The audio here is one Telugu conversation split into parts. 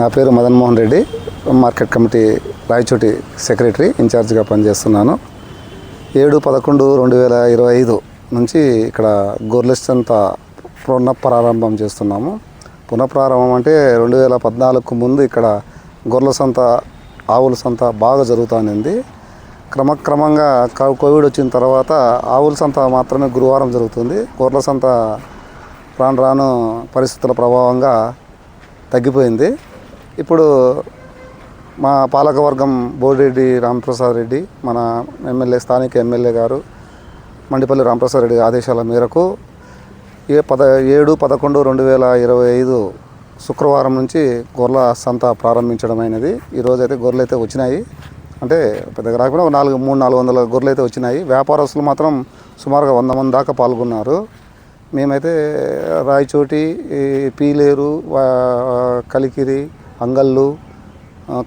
నా పేరు Madan Mohan Reddy market committee Rayachoti secretary ఇన్ఛార్జ్గా పనిచేస్తున్నాను. ఏడు పదకొండు రెండు వేల ఇరవై ఐదు నుంచి ఇక్కడ గొర్రెల సంత పునఃప్రారంభం చేస్తున్నాము. పునఃప్రారంభం అంటే రెండు వేల పద్నాలుగుకు ముందు ఇక్కడ గొర్రెల సంత ఆవుల సంత బాగా జరుగుతానింది. క్రమక్రమంగా కోవిడ్ వచ్చిన తర్వాత ఆవుల సంత మాత్రమే గురువారం జరుగుతుంది. గొర్రెల సంత రాను రాను పరిస్థితుల ప్రభావంగా తగ్గిపోయింది. ఇప్పుడు మా పాలకవర్గం బోడిరెడ్డి రామప్రసాద్ రెడ్డి మన ఎమ్మెల్యే స్థానిక ఎమ్మెల్యే గారు మండిపల్లి రామప్రసాద్ రెడ్డి ఆదేశాల మేరకు ఏ పద ఏడు పదకొండు రెండు వేల ఇరవై ఐదు శుక్రవారం నుంచి గొర్రెల సంత ప్రారంభించడమైనది. ఈరోజు అయితే గొర్రెలు అయితే వచ్చినాయి. అంటే పెద్దగా రాకపోయినా ఒక నాలుగు మూడు నాలుగు వందల గొర్రెలు అయితే వచ్చినాయి. వ్యాపారస్తులు మాత్రం సుమారుగా వంద మంది దాకా పాల్గొన్నారు. మేమైతే రాయచోటి ఈ పీలేరు కలికిరి అంగళ్ళు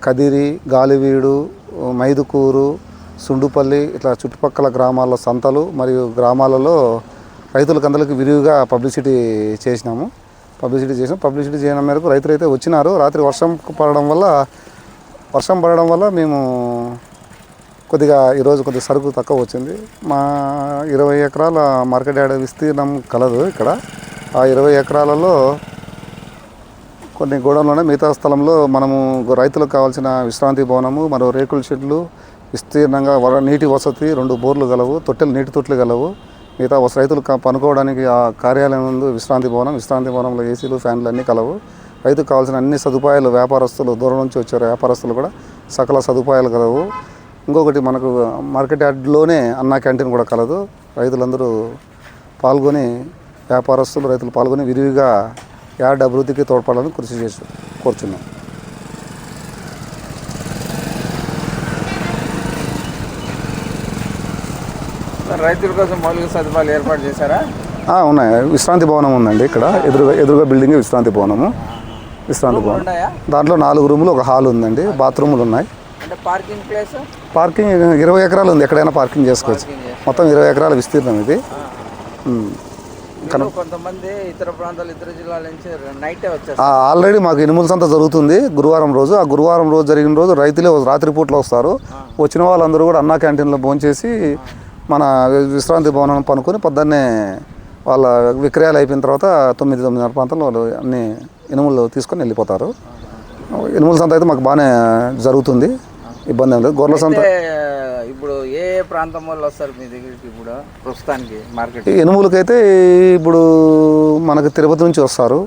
కదిరి గాలివీడు మైదుకూరు సుండుపల్లి ఇట్లా చుట్టుపక్కల గ్రామాల్లో సంతలు మరియు గ్రామాలలో రైతులకు అందరికీ విరివిగా పబ్లిసిటీ చేసినాము. పబ్లిసిటీ చేసాం పబ్లిసిటీ చేయడం మేరకు రైతులు అయితే వచ్చినారు. రాత్రి వర్షం పడడం వల్ల వర్షం పడడం వల్ల మేము కొద్దిగా ఈరోజు కొద్దిగా సరుకు తక్కువ వచ్చింది. మా ఇరవై ఎకరాల మార్కెట్ యార్డ్ విస్తీర్ణం కలదు ఇక్కడ. ఆ ఇరవై ఎకరాలలో కొన్ని గోడౌన్లోనే మిగతా స్థలంలో మనము రైతులకు కావాల్సిన విశ్రాంతి భవనము మరో రేకుల షెడ్లు విస్తీర్ణంగా వర నీటి వసతి రెండు బోర్లు గలవు తొట్టెలు నీటి తొట్టెలు గలవు. మిగతా వస రైతులు పనుకోవడానికి ఆ కార్యాలయం ముందు విశ్రాంతి భవనం విశ్రాంతి భవనంలో ఏసీలు ఫ్యాన్లు అన్నీ కలవు. రైతుకు కావాల్సిన అన్ని సదుపాయాలు వ్యాపారస్తులు దూరం నుంచి వచ్చారు వ్యాపారస్తులు కూడా సకల సదుపాయాలు కలవు ఇంకొకటి మనకు మార్కెట్ యార్డ్లోనే అన్నా క్యాంటీన్ కూడా కలదు. రైతులందరూ పాల్గొని వ్యాపారస్తులు రైతులు పాల్గొని విరివిగా యార్డ్ అభివృద్ధికి తోడ్పడాలని కృషి చేసి కోరుచున్నాం. రైతుల కోసం మౌలిక సదుపాయాలు ఏర్పాటు చేశారా? ఉన్నాయి. విశ్రాంతి భవనం ఉందండి ఇక్కడ. ఎదురుగా ఎదురుగా బిల్డింగ్ విశ్రాంతి భవనము. విశ్రాంతి భవనం. దాంట్లో నాలుగు రూములు ఒక హాల్ ఉందండి. బాత్రూములు ఉన్నాయి. Parking place? పార్కింగ్ ఇరవై ఎకరాలు ఉంది. ఎక్కడైనా పార్కింగ్ చేసుకోవచ్చు. మొత్తం ఇరవై ఎకరాల విస్తీర్ణం ఇది. కొంతమంది ఇతర ప్రాంతాలు ఇతర జిల్లాల నుంచి నైటే వచ్చేస్తారు. ఆ, ఆల్రెడీ మాకు ఇనుముల సంత జరుగుతుంది గురువారం రోజు. ఆ గురువారం రోజు జరిగిన రోజు రైతులే రాత్రిపూట్లో వస్తారు. వచ్చిన వాళ్ళందరూ కూడా అన్నా క్యాంటీన్లో భోంచేసి మన విశ్రాంతి భవనం పనుకొని పొద్దున్నే వాళ్ళ విక్రయాలు అయిపోయిన తర్వాత తొమ్మిది తొమ్మిదిన్నర ప్రాంతంలో వాళ్ళు అన్ని ఇనుములు తీసుకొని వెళ్ళిపోతారు. ఇనుముల సంత అయితే మాకు బాగానే జరుగుతుంది. ఇబ్బంది ఏం లేదు. గొర్రెల సంత ఇప్పుడు ఏ ప్రాంతం వాళ్ళు వస్తారు మీ దగ్గరికి ఇప్పుడు ప్రస్తుతానికి మార్కెట్? ఎనుములకైతే ఇప్పుడు మనకు తిరుపతి నుంచి వస్తారు.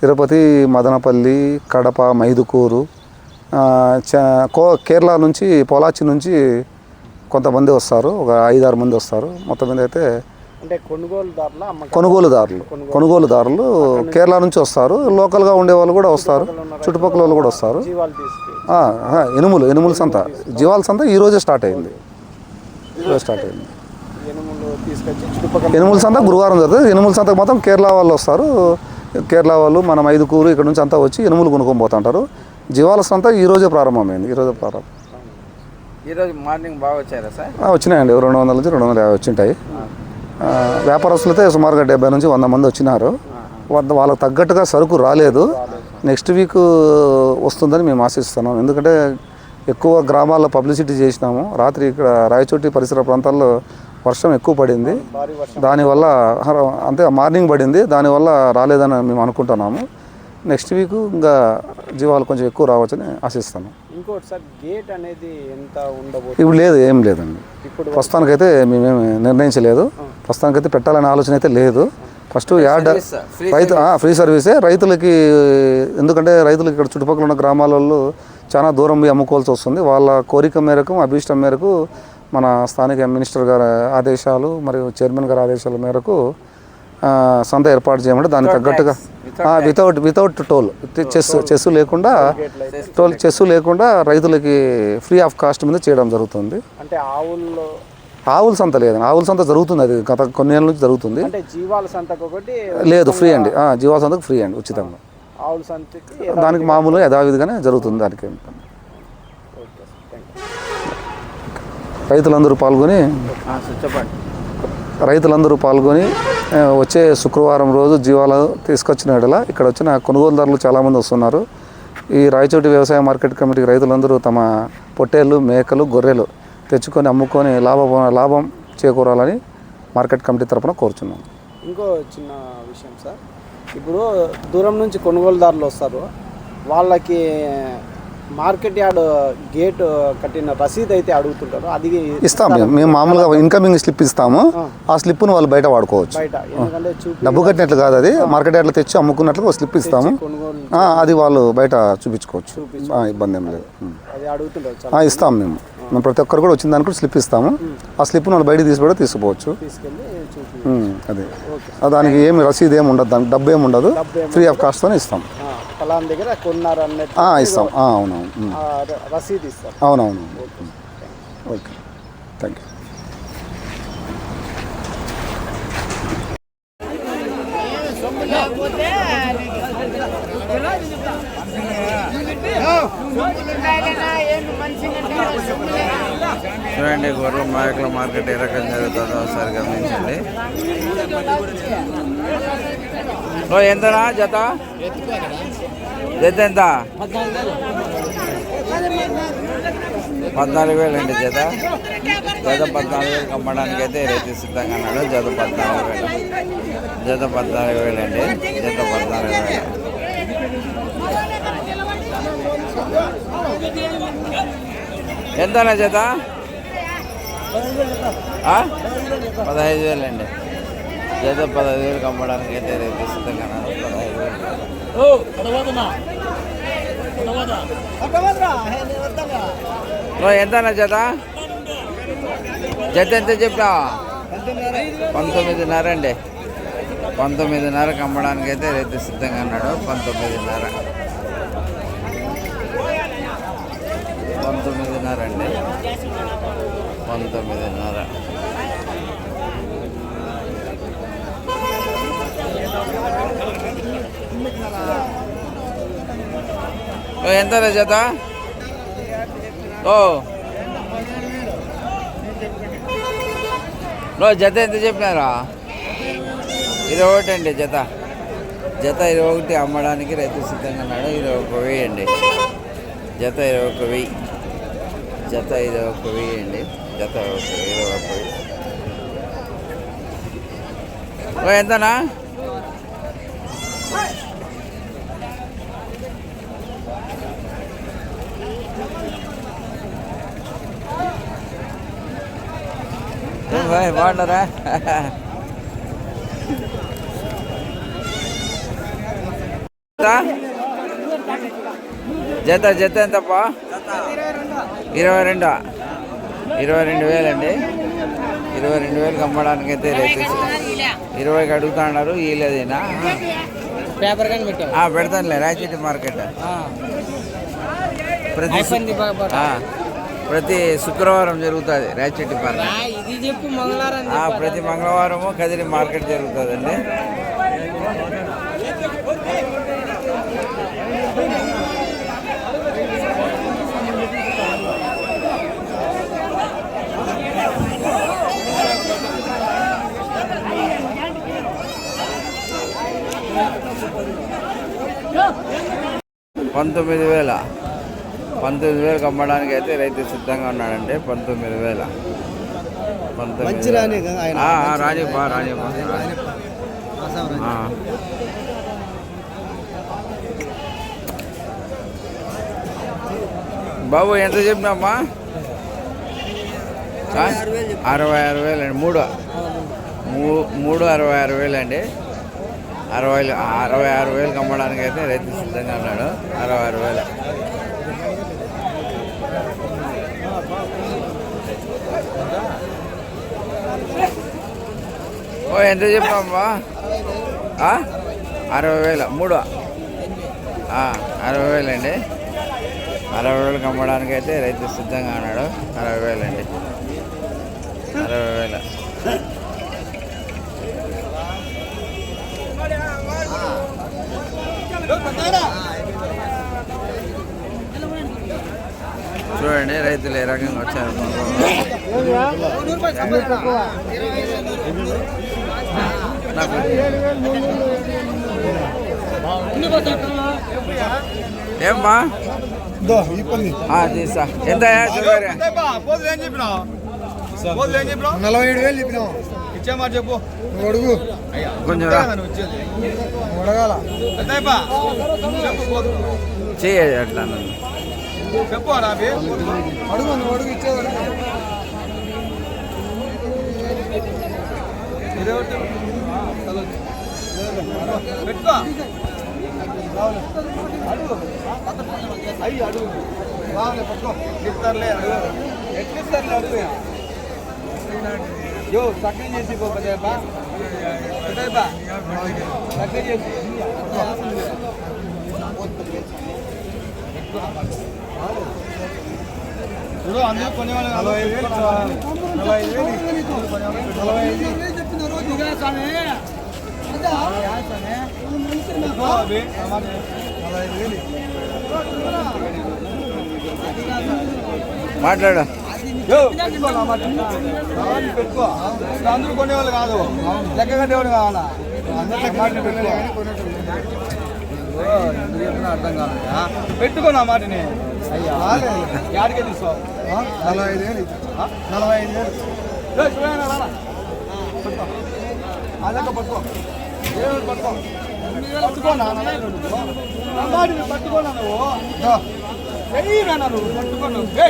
తిరుపతి మదనపల్లి కడప మైదుకూరు కేరళ నుంచి పొలాచి నుంచి కొంతమంది వస్తారు. ఒక ఐదారు మంది వస్తారు. మొత్తం మీద అయితే అంటే కొనుగోలుదారుల కొనుగోలుదారులు. కొనుగోలుదారులు కేరళ నుంచి వస్తారు. లోకల్గా ఉండే వాళ్ళు కూడా వస్తారు. చుట్టుపక్కల వాళ్ళు కూడా వస్తారు. ఎనుములు ఎనుముల సంత. జీవాల సంత ఈ రోజే స్టార్ట్ అయింది. ఈరోజు స్టార్ట్ అయింది. ఎనుములు సంత గురువారం జరుగుతుంది. ఎనుముల సంతకు మొత్తం కేరళ వాళ్ళు వస్తారు. కేరళ వాళ్ళు మన ఐదుకూరు ఇక్కడ నుంచి అంతా వచ్చి ఎనుములు కొనుక్కొని పోతుంటారు జీవాల సంత ఈ రోజే ప్రారంభమైంది. ఈ రోజే ప్రారంభం. ఈరోజు మార్నింగ్ బాగా వచ్చారా సార్? వచ్చినాయండి. రెండు వందల నుంచి రెండు వందల యాభై వచ్చింటాయి. ఆ, వ్యాపారస్తులు అయితే సుమారుగా డెబ్బై నుంచి వంద మంది వచ్చినారు. వాళ్ళకి తగ్గట్టుగా సరుకు రాలేదు. నెక్స్ట్ వీక్ వస్తుందని మేము ఆశిస్తున్నాం. ఎందుకంటే ఎక్కువ గ్రామాల్లో పబ్లిసిటీ చేసినాము. రాత్రి ఇక్కడ రాయచోటి పరిసర ప్రాంతాల్లో వర్షం ఎక్కువ పడింది. దానివల్ల అంతే మార్నింగ్ పడింది. దానివల్ల రాలేదని మేము అనుకుంటున్నాము. నెక్స్ట్ వీక్ ఇంకా జీవాలు కొంచెం ఎక్కువ రావచ్చని ఆశిస్తాను ఇంకోటి సార్ గేట్ అనేది ఎంత ఉండబోతుంది? ఇప్పుడు లేదు ఏం లేదండి. ఇప్పుడు ప్రస్తుతానికైతే మేమేమి నిర్ణయించలేదు. ప్రస్తుతానికైతే పెట్టాలనే ఆలోచన అయితే లేదు. ఫస్ట్ యార్డ్ రైతు ఫ్రీ సర్వీసే రైతులకి ఎందుకంటే రైతులకి ఇక్కడ చుట్టుపక్కల ఉన్న గ్రామాలలో చాలా దూరం పోయి అమ్ముకోవాల్సి వస్తుంది. వాళ్ళ కోరిక మేరకు అభీష్టం మేరకు మన స్థానిక మినిస్టర్ గారి ఆదేశాలు మరియు చైర్మన్ గారి ఆదేశాల మేరకు ఆ, సంత ఏర్పాటు చేయమంటే దానికి తగ్గట్టుగా వితౌట్ వితౌట్ టోల్ చెస్ చెస్ లేకుండా టోల్ చెస్ లేకుండా రైతులకి ఫ్రీ ఆఫ్ కాస్ట్ మీద చేయడం జరుగుతుంది. అంటే ఆవుల్లో ఆవుల సంత లేదండి ఆవుల సంత జరుగుతుంది అది. గత కొన్ని ఏళ్ళ నుంచి జరుగుతుంది. అంటే జీవాల సంతకు ఒకటి లేదు ఫ్రీ అండి. జీవాల సంతకు ఫ్రీ అండి ఉచితంగా. ఆవుల సంతకి దానికి మామూలుగా యథావిధిగానే జరుగుతుంది దానికి. రైతులందరూ పాల్గొని రైతులందరూ పాల్గొని వచ్చే శుక్రవారం రోజు జీవాలు తీసుకొచ్చిన ఎడల ఇక్కడ వచ్చిన కొనుగోలుదారులు చాలామంది వస్తున్నారు. ఈ రాయచోటి వ్యవసాయ మార్కెట్ కమిటీ రైతులందరూ తమ పొట్టేళ్ళు మేకలు గొర్రెలు తెచ్చుకొని అమ్ముకొని లాభ లాభం చేకూరాలని మార్కెట్ కమిటీ తరఫున కోరుచున్నాం. ఇంకో చిన్న విషయం సార్. ఇప్పుడు దూరం నుంచి కొనుగోలుదారులు వస్తారు. వాళ్ళకి మార్కెట్ యార్డ్ గేట్ కట్టిన రసీదు అయితే అడుగుతుంటారు. అది ఇస్తాం మేము. మేము మామూలుగా ఇన్కమింగ్ స్లిప్ ఇస్తాము. ఆ. స్లిప్ను వాళ్ళు బయట వాడుకోవచ్చు. డబ్బు కట్టినట్లు కాదు అది. మార్కెట్ యార్డ్లో తెచ్చి అమ్ముకున్నట్లు ఒక స్లిప్ ఇస్తాము. అది వాళ్ళు బయట చూపించుకోవచ్చు. ఇబ్బంది ఏం లేదు. ఇస్తాం మేము. మేము ప్రతి ఒక్కరు కూడా వచ్చిన దానికి కూడా స్లిప్ ఇస్తాము. ఆ స్లిప్ను వాళ్ళు బయట తీసి కూడా తీసుకోవచ్చు అదే. దానికి ఏమి రసీదు ఏమి ఉండదు. దానికి డబ్బు ఏమి ఉండదు. ఫ్రీ ఆఫ్ కాస్ట్తోనే ఇస్తాం. ఫలానా దగ్గర కొన్నారు అన్నట్టు ఆ, ఇస్తాం. ఆ, అవునవును. రసీదు ఇస్తారు. అవునవును. ఓకే. Thank you. చూడండి గొర్రెల మేకల మార్కెట్ ఏ రకం జరుగుతుందో ఒకసారి గమనించండి. ఓ ఎంతనా జత? జత ఎంత? పద్నాలుగు వేలు అండి జత. జత పద్నాలుగు వేలు అమ్మడానికి అయితే రైతు సిద్ధంగా అన్నాడు జత పద్నాలుగు వేలు. జత పద్నాలుగు వేలు అండి. జత పద్నాలుగు వేలు. ఎంతనా జత? పదహైదు వేలు అండి. జత పదహైదు వేలకు అమ్మడానికి అయితే రైతు సిద్ధంగా పదహైదు వేలు జత? జత ఎంత చెప్పినా పంతొమ్మిదిన్నర అండి. పంతొమ్మిదిన్నరకు అమ్మడానికి అయితే రైతు సిద్ధంగా అన్నాడు పంతొమ్మిదిన్నర. పంతొమ్మిదిన్నర అండి. పంతొమ్మిదిన్నర. ఎంత రజత జత? ఓ. నో జత ఎంత చెప్పినారా? ఇరవై ఒకటి అండి జత. జత ఇరవై ఒకటి అమ్మడానికి రైతు సిద్ధంగా ఉన్నాడు ఇరవై ఒక వెయ్యి అండి. జత ఇరవై ఒక వెయ్యి. జత ఇరవై ఒక వెయ్యి అండి. జత ఇరవై ఒక వెయ్యి. ఓ, ఎంతనా? బాయ్ బాగున్నారా జత జత ఎంతప్పా ఇరవై రెండు ఇరవై రెండు వేలండి ఇరవై రెండు వేలకు అమ్మడానికి అయితే రైతు ఇరవైకి అడుగుతా ఉన్నారు వీలేదేనా పేపర్ కానీ పెట్టావు ఆ, పెడతానులే రాయచోటి మార్కెట్ ప్రతి ప్రతి శుక్రవారం జరుగుతుంది రాయచోటి మార్కెట్ ప్రతి మంగళవారము కదిరి మార్కెట్ జరుగుతుందండి. పంతొమ్మిది వేల. పంతొమ్మిది వేలకు అమ్మడానికి అయితే రైతు సిద్ధంగా ఉన్నాడండి. పంతొమ్మిది వేల. మంచి. బాబు ఎంత చెప్పినామ్మా? అరవై ఆరు వేలు అండి. మూడు. మూడు అరవై ఆరు వేలు అండి. అరవై అరవై ఆరు వేలకు అమ్మడానికి అయితే రైతు సిద్ధంగా ఉన్నాడు. అరవై ఆరు వేలు. ఓ ఎంత చెప్పామ్మా అరవై వేల మూడు. అరవై వేలండి. అరవై వేలకు అమ్మడానికి అయితే రైతు సిద్ధంగా ఉన్నాడు. అరవై వేలు అండి అరవై వేల. చూడండి రైతులు ఏ రకంగా వచ్చారు. పని. ఆ, తీసా ఎంత ఏం ఏం నలభై ఏడు వేలు చెప్పినావు. ఇచ్చామాట చెప్పు. నువ్వు అడుగు. కొంచెం అడగాల. ఎంతైపా చెప్పు పోతులు చేయ అట్లా నన్ను. చెప్పు అడుగు నువ్వు అడుగు ఇచ్చేది ఒకటి. పెట్టుకో అయ్యి అడుగు బాగుంది పట్టుకో ఇస్తారులే అడుగు ఎట్లిస్తారులే అడుగు యో చక్కగా చేసి పో చక్కగా చేసి ఇప్పుడు అందరూ కొనేవాళ్ళు నలభై ఐదు వేలు నలభై ఐదు వేలు నలభై ఐదు వేలు చెప్తున్నారు నలభై మాట్లాడు. పెట్టుకో అందరూ కొనేవాళ్ళు కాదు. లెక్క కట్టేవాళ్ళు కావాలా? అందరికీ లెక్క అర్థం కాలేదా? పెట్టుకో నా మాటని. అయ్యా. యాడికే తీసుకో. నలభై ఐదు వేలు. నలభై ఐదు వేలు. ఏ, పట్టుకో. పట్టుకోనా పట్టుకో నువ్వు పట్టుకోనా నువ్వు పట్టుకో నువ్వు